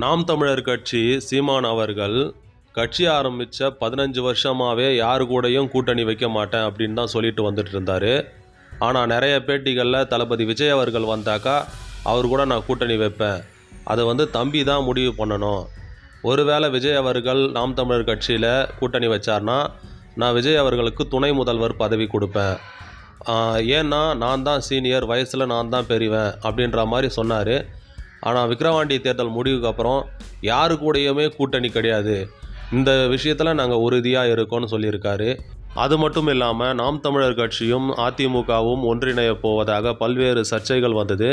நாம் தமிழர் கட்சி சீமான் அவர்கள் கட்சி ஆரம்பித்த பதினஞ்சு வருஷமாகவே யாரு கூடயும் கூட்டணி வைக்க மாட்டேன் அப்படின்னு தான் சொல்லிட்டு வந்துட்டு இருந்தார். ஆனால் நிறைய பேட்டிகளில் தளபதி விஜய் அவர்கள் வந்தாக்கா அவர் கூட நான் கூட்டணி வைப்பேன். அதை வந்து தம்பி தான் முடிவு பண்ணணும். ஒருவேளை விஜய் அவர்கள் நாம் தமிழர் கட்சியில் கூட்டணி வச்சார்னா நான் விஜய் அவர்களுக்கு துணை முதல்வர் பதவி கொடுப்பேன். ஏன்னா நான் தான் சீனியர் வயசில் நான் தான் பெரியவன் அப்படின்ற மாதிரி சொன்னார். ஆனால் விக்ரவாண்டி தேர்தல் முடிவுக்கு அப்புறம் யாரு கூடயுமே கூட்டணி கிடையாது. இந்த விஷயத்தில் நாங்கள் உறுதியாக இருக்கோம்னு சொல்லியிருக்காரு. அது மட்டும் இல்லாமல் நாம் தமிழர் கட்சியும் அதிமுகவும் ஒன்றிணைய போவதாக பல்வேறு சர்ச்சைகள் வந்தது.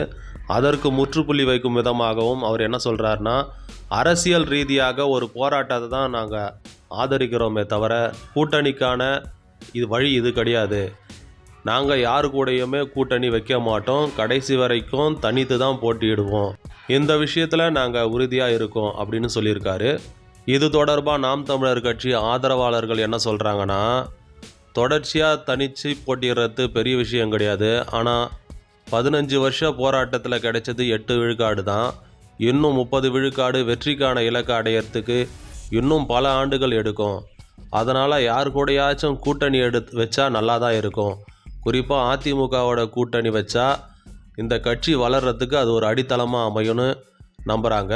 அதற்கு முற்றுப்புள்ளி வைக்கும் விதமாகவும் அவர் என்ன சொல்கிறாருன்னா அரசியல் ரீதியாக ஒரு போராட்டத்தை தான் நாங்கள் ஆதரிக்கிறோமே தவிர கூட்டணிக்கான இது வழி இது கிடையாது. நாங்கள் யாரு கூடயுமே கூட்டணி வைக்க மாட்டோம். கடைசி வரைக்கும் தனித்து தான் போட்டியிடுவோம். இந்த விஷயத்தில் நாங்கள் உறுதியாக இருக்கோம் அப்படின்னு சொல்லியிருக்காரு. இது தொடர்பாக நாம் தமிழர் கட்சி ஆதரவாளர்கள் என்ன சொல்கிறாங்கன்னா தொடர்ச்சியாக தனித்து போட்டிடுறது பெரிய விஷயம் கிடையாது. ஆனால் பதினஞ்சு வருஷ போராட்டத்தில் கிடைச்சது எட்டு விழுக்காடு தான். இன்னும் முப்பது விழுக்காடு வெற்றிக்கான இலக்கை அடையிறதுக்கு இன்னும் பல ஆண்டுகள் எடுக்கும். அதனால் யார் கூடயாச்சும் கூட்டணி எடுத்து வச்சா நல்லா தான் இருக்கும். குறிப்பாக அதிமுகவோட கூட்டணி வச்சா இந்த கட்சி வளர்கிறதுக்கு அது ஒரு அடித்தளமாக அமையும்னு நம்புகிறாங்க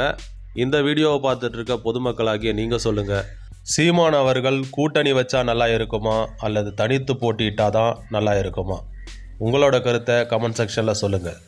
இந்த வீடியோவை பார்த்துட்டு இருக்க பொதுமக்களாகிய நீங்கள் சொல்லுங்கள் சீமான் அவர்கள் கூட்டணி வச்சா நல்லா இருக்குமா? அல்லது தனித்து போட்டியிட்டாதான் நல்லா இருக்குமா? உங்களோட கருத்தை கமெண்ட் செக்ஷனில் சொல்லுங்கள்